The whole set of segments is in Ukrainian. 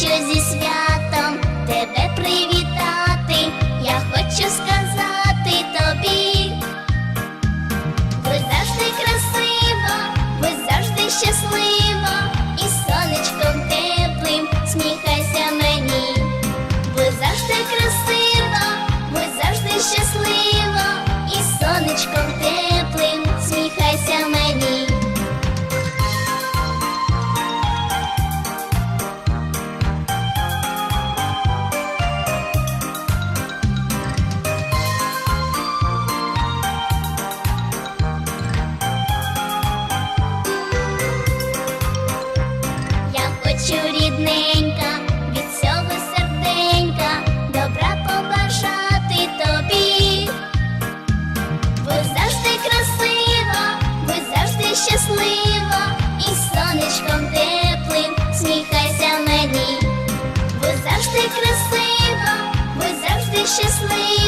хочу зі святом рідненька, від всього серденька, добра побажати тобі. Ви завжди красиво, ви завжди щасливо, і сонечком теплим сміхайся мені. Ви завжди красиво, ви завжди щасливо,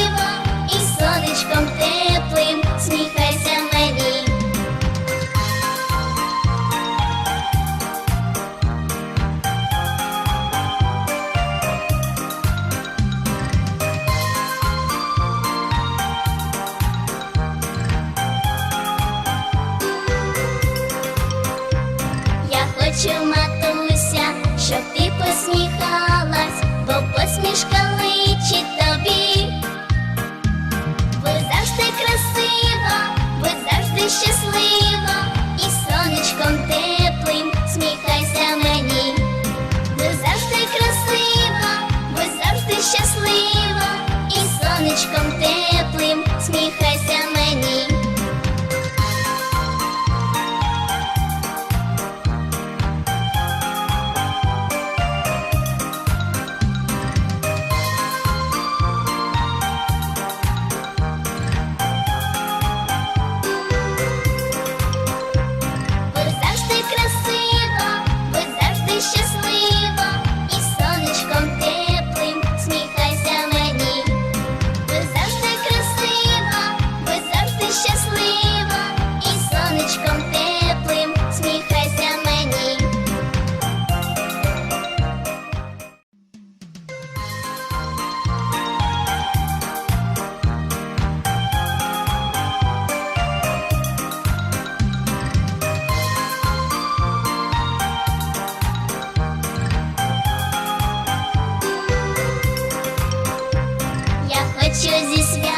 хочу, матуся, щоб ти посміхалась, бо посмішка хочу зі свят.